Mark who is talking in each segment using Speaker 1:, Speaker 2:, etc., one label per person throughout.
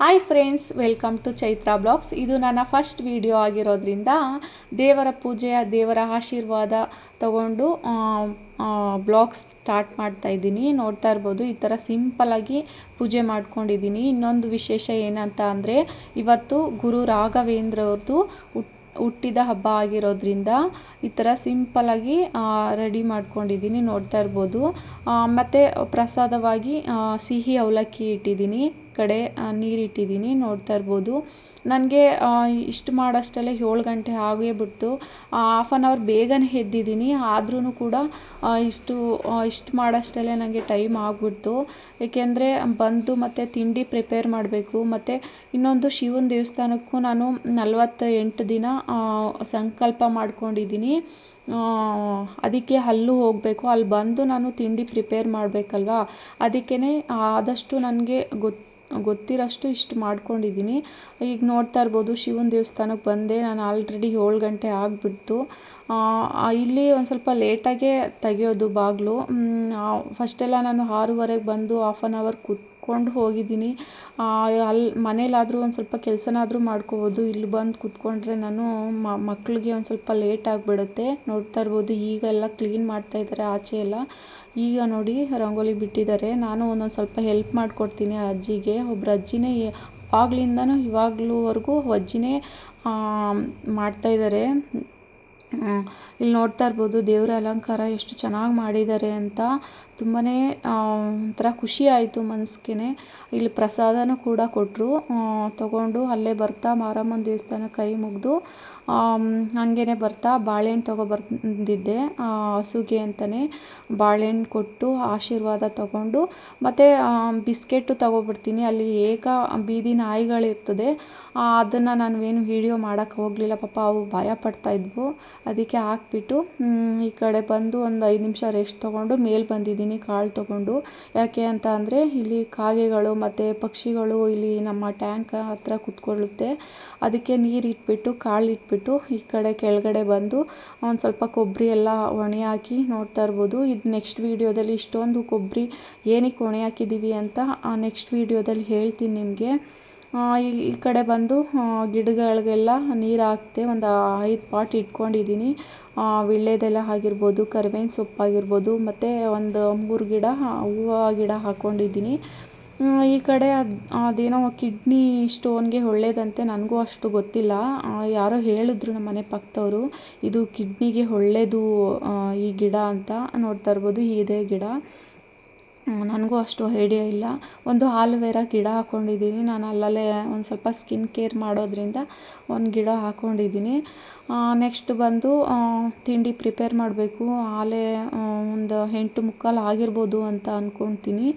Speaker 1: Hi friends welcome to Chaitra blogs ಇದು ನನ್ನ first video ಆಗಿರೋದ್ರಿಂದ ದೇವರ ಪೂಜೆಯ, ದೇವರ ಆಶೀರ್ವಾದ ತಗೊಂಡು ಬ್ಲಾಗ್ಸ್ ಸ್ಟಾರ್ಟ್ ಮಾಡ್ತಾ ಇದ್ದೀನಿ. ನೋಡ್ತಾ ಇರ್ಬೋದು, ಈ ಥರ ಸಿಂಪಲಾಗಿ ಪೂಜೆ ಮಾಡ್ಕೊಂಡಿದ್ದೀನಿ. ಇನ್ನೊಂದು ವಿಶೇಷ ಏನಂತ ಅಂದರೆ, ಇವತ್ತು ಗುರು ರಾಘವೇಂದ್ರ ಅವ್ರದ್ದು ಹುಟ್, ಹುಟ್ಟಿದ ಹಬ್ಬ ಆಗಿರೋದ್ರಿಂದ ಈ ಥರ ಸಿಂಪಲಾಗಿ ರೆಡಿ ಮಾಡ್ಕೊಂಡಿದ್ದೀನಿ. ನೋಡ್ತಾ ಇರ್ಬೋದು ಮತ್ತು ಪ್ರಸಾದವಾಗಿ ಸಿಹಿ ಅವಲಕ್ಕಿ ಇಟ್ಟಿದ್ದೀನಿ. ಕಡೆ ನೀರಿಟ್ಟಿದ್ದೀನಿ ನೋಡ್ತಾ ಇರ್ಬೋದು. ನನಗೆ ಇಷ್ಟು ಮಾಡೋಷ್ಟಲ್ಲೇ ಏಳು ಗಂಟೆ ಆಗೇ ಬಿಡ್ತು. ಹಾಫ್ ಆನ್ ಅವರ್ ಬೇಗನೆ ಎದ್ದಿದ್ದೀನಿ. ಆದ್ರೂ ಕೂಡ ಇಷ್ಟು ಇಷ್ಟು ಮಾಡೋಷ್ಟಲ್ಲೇ ನನಗೆ ಟೈಮ್ ಆಗಿಬಿಡ್ತು. ಏಕೆಂದರೆ, ಬಂದು ಮತ್ತು ತಿಂಡಿ ಪ್ರಿಪೇರ್ ಮಾಡಬೇಕು. ಮತ್ತು ಇನ್ನೊಂದು ಶಿವನ ದೇವಸ್ಥಾನಕ್ಕೂ ನಾನು ನಲವತ್ತ ಎಂಟು ದಿನ ಸಂಕಲ್ಪ ಮಾಡ್ಕೊಂಡಿದ್ದೀನಿ. ಅದಕ್ಕೆ ಅಲ್ಲೂ ಹೋಗಬೇಕು. ಅಲ್ಲಿ ಬಂದು ನಾನು ತಿಂಡಿ ಪ್ರಿಪೇರ್ ಮಾಡಬೇಕಲ್ವಾ? ಅದಕ್ಕೇ ಆದಷ್ಟು ನನಗೆ ಗೊತ್ತು ಗೊತ್ತಿರೋಷ್ಟು ಇಷ್ಟು ಮಾಡ್ಕೊಂಡಿದ್ದೀನಿ. ಈಗ ನೋಡ್ತಾ ಇರ್ಬೋದು, ಶಿವನ ದೇವಸ್ಥಾನಕ್ಕೆ ಬಂದೆ. ನಾನು ಆಲ್ರೆಡಿ ಏಳು ಗಂಟೆ ಆಗಿಬಿಡ್ತು. ಇಲ್ಲಿ ಒಂದು ಸ್ವಲ್ಪ ಲೇಟಾಗೇ ತೆಗೆಯೋದು ಬಾಗಿಲು. ಫಸ್ಟೆಲ್ಲ ನಾನು ಆರೂವರೆಗೆ ಬಂದು ಹಾಫ್ ಆನ್ ಅವರ್ ಕೂತ್ಕೊಂಡು ಹೋಗಿದ್ದೀನಿ. ಅಲ್ಲಿ ಮನೇಲಾದರೂ ಒಂದು ಸ್ವಲ್ಪ ಕೆಲಸನಾದರೂ ಮಾಡ್ಕೋಬೋದು. ಇಲ್ಲಿ ಬಂದು ಕೂತ್ಕೊಂಡ್ರೆ ನಾನು ಮಕ್ಕಳಿಗೆ ಒಂದು ಸ್ವಲ್ಪ ಲೇಟ್ ಆಗಿಬಿಡುತ್ತೆ. ನೋಡ್ತಾ ಇರ್ಬೋದು, ಈಗೆಲ್ಲ ಕ್ಲೀನ್ ಮಾಡ್ತಾ ಇದ್ದಾರೆ ಆಚೆ ಎಲ್ಲ. ಈಗ ನೋಡಿ ರಂಗೋಲಿ ಬಿಟ್ಟಿದ್ದಾರೆ. ನಾನು ಒಂದೊಂದು ಸ್ವಲ್ಪ ಹೆಲ್ಪ್ ಮಾಡಿಕೊಡ್ತೀನಿ ಅಜ್ಜಿಗೆ. ಒಬ್ರು ಅಜ್ಜಿನೇ ಆವಾಗ್ಲಿಂದನೂ ಇವಾಗ್ಲೂವರೆಗೂ ಅಜ್ಜಿನೇ ಮಾಡ್ತಾಯಿದ್ದಾರೆ ಇಲ್ಲಿ ನೋಡ್ತಾ ಇರ್ಬೋದು ದೇವರ ಅಲಂಕಾರ ಎಷ್ಟು ಚೆನ್ನಾಗಿ ಮಾಡಿದ್ದಾರೆ ಅಂತ. ತುಂಬಾ ಒಂಥರ ಖುಷಿ ಆಯಿತು ಮನ್ಸಿಗೆ ಇಲ್ಲಿ ಪ್ರಸಾದನೂ ಕೂಡ ಕೊಟ್ಟರು ತಗೊಂಡು ಅಲ್ಲೇ ಬರ್ತಾ ಮಾರಮ್ಮನ ದೇವಸ್ಥಾನ ಕೈ ಮುಗಿದು ಹಾಗೇನೆ ಬರ್ತಾ ಬಾಳೆಹಣ್ಣು ತೊಗೊಬಂದಿದ್ದೆ ಹಸುಗೆ ಅಂತಲೇ ಬಾಳೆಹಣ್ಣು ಕೊಟ್ಟು ಆಶೀರ್ವಾದ ತಗೊಂಡು, ಮತ್ತು ಬಿಸ್ಕೆಟು ತೊಗೊಬಿಡ್ತೀನಿ. ಅಲ್ಲಿ ಏಕ ಬೀದಿ ನಾಯಿಗಳಿರ್ತದೆ. ಅದನ್ನು ನಾನು ಏನು ವೀಡಿಯೋ ಮಾಡೋಕ್ಕೆ ಹೋಗಲಿಲ್ಲ. ಪಾಪ ಅವು ಭಯ ಪಡ್ತಾ ಇದ್ವು. ಅದಕ್ಕೆ ಹಾಕ್ಬಿಟ್ಟು ಈ ಕಡೆ ಬಂದು ಒಂದು ಐದು ನಿಮಿಷ ರೆಸ್ಟ್ ತೊಗೊಂಡು ಮೇಲೆ ಬಂದಿದ್ದೀನಿ, ಕಾಳು ತೊಗೊಂಡು. ಯಾಕೆ ಅಂತ ಅಂದರೆ, ಇಲ್ಲಿ ಕಾಗೆಗಳು ಮತ್ತು ಪಕ್ಷಿಗಳು ಇಲ್ಲಿ ನಮ್ಮ ಟ್ಯಾಂಕ್ ಹತ್ರ ಕೂತ್ಕೊಳ್ಳುತ್ತೆ. ಅದಕ್ಕೆ ನೀರು ಇಟ್ಬಿಟ್ಟು, ಕಾಳು ಇಟ್ಬಿಟ್ಟು ಈ ಕಡೆ ಕೆಳಗಡೆ ಬಂದು ಒಂದು ಸ್ವಲ್ಪ ಕೊಬ್ಬರಿ ಎಲ್ಲ ಒಣೆ ಹಾಕಿ ನೋಡ್ತಾ ಇರ್ಬೋದು. ಇದು ನೆಕ್ಸ್ಟ್ ವೀಡಿಯೋದಲ್ಲಿ ಇಷ್ಟೊಂದು ಕೊಬ್ಬರಿ ಏನಕ್ಕೆ ಒಣೆ ಹಾಕಿದ್ದೀವಿ ಅಂತ ನೆಕ್ಸ್ಟ್ ವೀಡಿಯೋದಲ್ಲಿ ಹೇಳ್ತೀನಿ ನಿಮಗೆ. ಈ ಕಡೆ ಬಂದು ಗಿಡಗಳಿಗೆಲ್ಲ ನೀರು ಹಾಕ್ದೆ ಒಂದು ಐದು ಪಾಟ್ ಇಟ್ಕೊಂಡಿದ್ದೀನಿ ವೀಳ್ಯದೆಲೆ ಆಗಿರ್ಬೋದು, ಕರಿಬೇವಿನ ಸೊಪ್ಪು ಆಗಿರ್ಬೋದು, ಮತ್ತು ಒಂದು ಮೂರು ಗಿಡ ಹೂವು ಗಿಡ ಹಾಕ್ಕೊಂಡಿದ್ದೀನಿ ಈ ಕಡೆ ಅದು, ಅದೇನೋ ಕಿಡ್ನಿ ಸ್ಟೋನ್ಗೆ ಒಳ್ಳೇದಂತೆ ನನಗೂ ಅಷ್ಟು ಗೊತ್ತಿಲ್ಲ. ಯಾರೋ ಹೇಳಿದ್ರು ನಮ್ಮ ಮನೆ ಪಕ್ಕದವರು ಇದು ಕಿಡ್ನಿಗೆ ಒಳ್ಳೇದು ಈ ಗಿಡ ಅಂತ ನೋಡ್ತಾ ಇರ್ಬೋದು ಇದೇ ಗಿಡ. ನನಗೂ ಅಷ್ಟು ಐಡಿಯಾ ಇಲ್ಲ. ಒಂದು ಆಲುವೆರಾ ಗಿಡ ಹಾಕ್ಕೊಂಡಿದ್ದೀನಿ ನಾನು ಅಲ್ಲಲ್ಲೇ ಒಂದು ಸ್ವಲ್ಪ ಸ್ಕಿನ್ ಕೇರ್ ಮಾಡೋದ್ರಿಂದ ಒಂದು ಗಿಡ ಹಾಕ್ಕೊಂಡಿದ್ದೀನಿ ನೆಕ್ಸ್ಟ್ ಬಂದು ತಿಂಡಿ ಪ್ರಿಪೇರ್ ಮಾಡಬೇಕು. ಆಲೇ ಒಂದು ಎಂಟು ಮುಕ್ಕಾಲು ಆಗಿರ್ಬೋದು ಅಂತ ಅಂದ್ಕೊತೀನಿ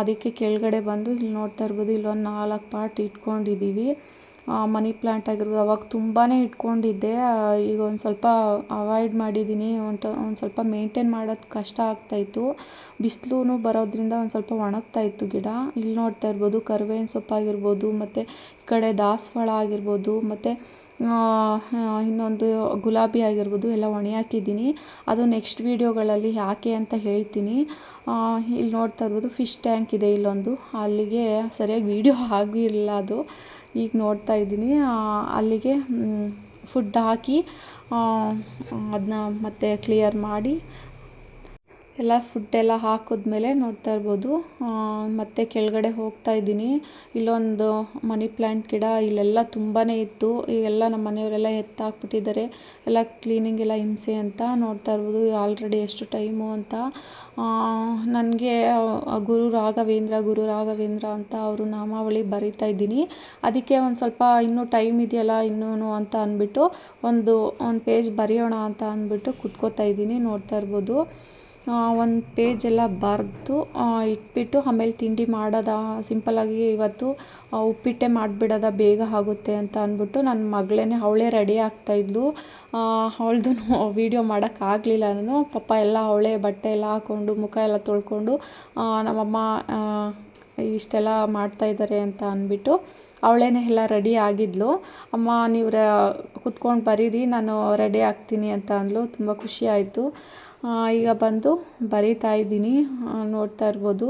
Speaker 1: ಅದಕ್ಕೆ ಕೆಳಗಡೆ ಬಂದು ಇಲ್ಲಿ ನೋಡ್ತಾ ಇರ್ಬೋದು. ಇಲ್ಲೊಂದು ನಾಲ್ಕು ಪಾಟ್ ಇಟ್ಕೊಂಡಿದ್ದೀವಿ ಮನಿ ಪ್ಲ್ಯಾಂಟ್ ಆಗಿರ್ಬೋದು, ಅವಾಗ ತುಂಬಾ ಇಟ್ಕೊಂಡಿದ್ದೆ. ಈಗ ಒಂದು ಸ್ವಲ್ಪ ಅವಾಯ್ಡ್ ಮಾಡಿದ್ದೀನಿ ಒಂದು ಒಂದು ಸ್ವಲ್ಪ ಮೇಂಟೈನ್ ಮಾಡೋದು ಕಷ್ಟ ಆಗ್ತಾಯಿತ್ತು ಬಿಸಿಲೂ ಬರೋದ್ರಿಂದ ಒಂದು ಸ್ವಲ್ಪ ಒಣಗ್ತಾ ಇತ್ತು ಗಿಡ. ಇಲ್ಲಿ ನೋಡ್ತಾ ಇರ್ಬೋದು, ಕರಿಬೇವಿನ ಸೊಪ್ಪಾಗಿರ್ಬೋದು ಮತ್ತು ಈ ಕಡೆ ದಾಸವಾಳ ಆಗಿರ್ಬೋದು, ಮತ್ತು ಇನ್ನೊಂದು ಗುಲಾಬಿ ಆಗಿರ್ಬೋದು, ಎಲ್ಲ ಒಣ ಹಾಕಿದ್ದೀನಿ ಅದು ನೆಕ್ಸ್ಟ್ ವೀಡಿಯೋಗಳಲ್ಲಿ ಯಾಕೆ ಅಂತ ಹೇಳ್ತೀನಿ. ಇಲ್ಲಿ ನೋಡ್ತಾ ಇರ್ಬೋದು ಫಿಶ್ ಟ್ಯಾಂಕ್ ಇದೆ ಇಲ್ಲೊಂದು. ಅಲ್ಲಿಗೆ ಸರಿಯಾಗಿ ವೀಡಿಯೋ ಆಗಿರಲಿಲ್ಲ ಅದು. ಈಗ ನೋಡ್ತಾ ಇದ್ದೀನಿ. ಅಲ್ಲಿಗೆ ಫುಡ್ ಹಾಕಿ ಅದನ್ನ ಮತ್ತೆ ಕ್ಲಿಯರ್ ಮಾಡಿ ಎಲ್ಲ ಫುಡ್ಡೆಲ್ಲ ಹಾಕಿದ್ಮೇಲೆ ನೋಡ್ತಾ ಇರ್ಬೋದು. ಮತ್ತೆ ಕೆಳಗಡೆ ಹೋಗ್ತಾ ಇದ್ದೀನಿ. ಇಲ್ಲೊಂದು ಮನಿ ಪ್ಲ್ಯಾಂಟ್ ಗಿಡ ಇಲ್ಲೆಲ್ಲ ತುಂಬಾ ಇತ್ತು. ಈಗೆಲ್ಲ ನಮ್ಮ ಮನೆಯವರೆಲ್ಲ ಎತ್ತಾಕ್ಬಿಟ್ಟಿದ್ದಾರೆ. ಎಲ್ಲ ಕ್ಲೀನಿಂಗ್ ಎಲ್ಲ ಹಿಂಸೆ ಅಂತ ನೋಡ್ತಾ ಇರ್ಬೋದು. ಆಲ್ರೆಡಿ ಎಷ್ಟು ಟೈಮು ಅಂತ. ನನಗೆ ಗುರು ರಾಘವೇಂದ್ರ ಗುರು ರಾಘವೇಂದ್ರ ಅಂತ ಅವರು ನಾಮಾವಳಿ ಬರಿತಾ ಇದ್ದೀನಿ. ಅದಕ್ಕೆ ಒಂದು ಸ್ವಲ್ಪ ಇನ್ನೂ ಟೈಮ್ ಇದೆಯಲ್ಲ ಇನ್ನೂ ಅಂತ ಅಂದ್ಬಿಟ್ಟು ಒಂದು ಒಂದು ಪೇಜ್ ಬರೆಯೋಣ ಅಂತ ಅಂದ್ಬಿಟ್ಟು ಕುತ್ಕೋತಾ ಇದ್ದೀನಿ ನೋಡ್ತಾ ಇರ್ಬೋದು. ಒಂದು ಪೇಜೆಲ್ಲ ಬರೆದು ಇಟ್ಬಿಟ್ಟು ಆಮೇಲೆ ತಿಂಡಿ ಮಾಡೋದ ಸಿಂಪಲ್ಲಾಗಿ ಇವತ್ತು ಉಪ್ಪಿಟ್ಟೆ ಮಾಡಿಬಿಡೋದ, ಬೇಗ ಆಗುತ್ತೆ ಅಂತ ಅಂದ್ಬಿಟ್ಟು ನನ್ನ ಮಗಳೇ ಅವಳೇ ರೆಡಿ ಆಗ್ತಾಯಿದ್ಲು ಅವಳದು ವೀಡಿಯೋ ಮಾಡೋಕ್ಕಾಗಲಿಲ್ಲ ನಾನು. ಪಾಪ ಎಲ್ಲ ಅವಳೇ ಬಟ್ಟೆ ಎಲ್ಲ ಹಾಕ್ಕೊಂಡು ಮುಖ ಎಲ್ಲ ತೊಳ್ಕೊಂಡು ನಮ್ಮಮ್ಮ ಇಷ್ಟೆಲ್ಲ ಮಾಡ್ತಾಯಿದ್ದಾರೆ ಅಂತ ಅಂದ್ಬಿಟ್ಟು ಅವಳೇನೆ ಎಲ್ಲ ರೆಡಿ ಆಗಿದ್ಲು. ಅಮ್ಮ ನೀವು ರ ಕುತ್ಕೊಂಡು ಬರೀರಿ, ನಾನು ರೆಡಿ ಆಗ್ತೀನಿ ಅಂತ ಅಂದಳು ತುಂಬ ಖುಷಿ ಆಯಿತು. ಈಗ ಬಂದು ಬರೀತಾ ಇದ್ದೀನಿ ನೋಡ್ತಾ ಇರ್ಬೋದು.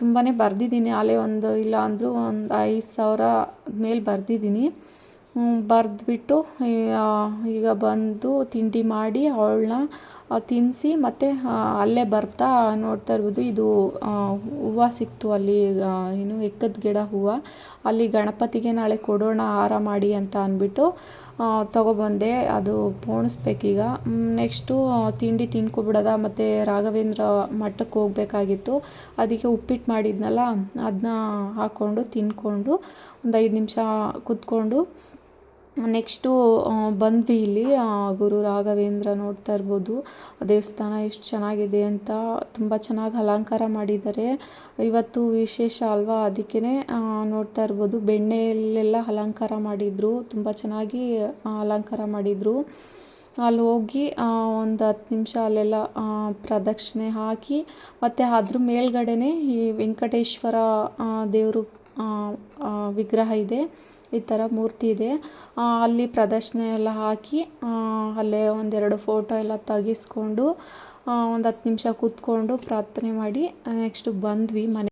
Speaker 1: ತುಂಬಾ ಬರೆದಿದ್ದೀನಿ ಅಲ್ಲೇ ಒಂದು ಇಲ್ಲ ಅಂದರೂ ಒಂದು ಐದು ಸಾವಿರ ಮೇಲೆ ಬರೆದಿದ್ದೀನಿ. ಬರೆದ್ಬಿಟ್ಟು ಈಗ ಬಂದು ತಿಂಡಿ ಮಾಡಿ ಅವಳನ್ನ ತಿನ್ನಿಸಿ ಮತ್ತು ಅಲ್ಲೇ ಬರ್ತಾ ನೋಡ್ತಾ ಇರ್ಬೋದು ಇದು ಹೂವು ಸಿಕ್ತು ಅಲ್ಲಿ ಏನು ಎಕ್ಕದ ಗಿಡ ಹೂವು. ಅಲ್ಲಿ ಗಣಪತಿಗೆ ನಾಳೆ ಕೊಡೋಣ ಹಾರ ಮಾಡಿ ಅಂತ ಅಂದ್ಬಿಟ್ಟು ತೊಗೊಬಂದೆ. ಅದು ಪೋಣಿಸ್ಬೇಕೀಗ. ನೆಕ್ಸ್ಟು ತಿಂಡಿ ತಿನ್ಕೊಬಿಡೋದ. ಮತ್ತು ರಾಘವೇಂದ್ರ ಮಠಕ್ಕೆ ಹೋಗ್ಬೇಕಾಗಿತ್ತು. ಅದಕ್ಕೆ ಉಪ್ಪಿಟ್ಟು ಮಾಡಿದ್ನಲ್ಲ ಅದನ್ನ ಹಾಕ್ಕೊಂಡು, ತಿನ್ಕೊಂಡು, ಒಂದು ಐದು ನಿಮಿಷ ಕೂತ್ಕೊಂಡು ನೆಕ್ಸ್ಟು ಬಂದ್ವಿ ಇಲ್ಲಿ. ಗುರು ರಾಘವೇಂದ್ರ ನೋಡ್ತಾ ಇರ್ಬೋದು. ದೇವಸ್ಥಾನ ಎಷ್ಟು ಚೆನ್ನಾಗಿದೆ ಅಂತ ತುಂಬ ಚೆನ್ನಾಗಿ ಅಲಂಕಾರ ಮಾಡಿದ್ದಾರೆ. ಇವತ್ತು ವಿಶೇಷ ಅಲ್ವಾ? ಅದಕ್ಕೇ ನೋಡ್ತಾ ಇರ್ಬೋದು. ಬೆಣ್ಣೆಯಲ್ಲೆಲ್ಲ ಅಲಂಕಾರ ಮಾಡಿದರು. ತುಂಬ ಚೆನ್ನಾಗಿ ಅಲಂಕಾರ ಮಾಡಿದರು. ಅಲ್ಲಿ ಹೋಗಿ ಒಂದು ಹತ್ತು ನಿಮಿಷ ಅಲ್ಲೆಲ್ಲ ಪ್ರದಕ್ಷಿಣೆ ಹಾಕಿ, ಮತ್ತು ಅದ್ರ ಮೇಲ್ಗಡೆನೇ ಈ ವೆಂಕಟೇಶ್ವರ ದೇವರು ವಿಗ್ರಹ ಇದೆ. ಈ ಥರ ಮೂರ್ತಿ ಇದೆ. ಅಲ್ಲಿ ಪ್ರದರ್ಶನ ಎಲ್ಲ ಹಾಕಿ ಅಲ್ಲೇ ಒಂದೆರಡು ಫೋಟೋ ಎಲ್ಲ ತೆಗೆಸ್ಕೊಂಡು ಒಂದು ಹತ್ತು ನಿಮಿಷ ಕೂತ್ಕೊಂಡು ಪ್ರಾರ್ಥನೆ ಮಾಡಿ ನೆಕ್ಸ್ಟು ಬಂದ್ವಿ ಮನೆ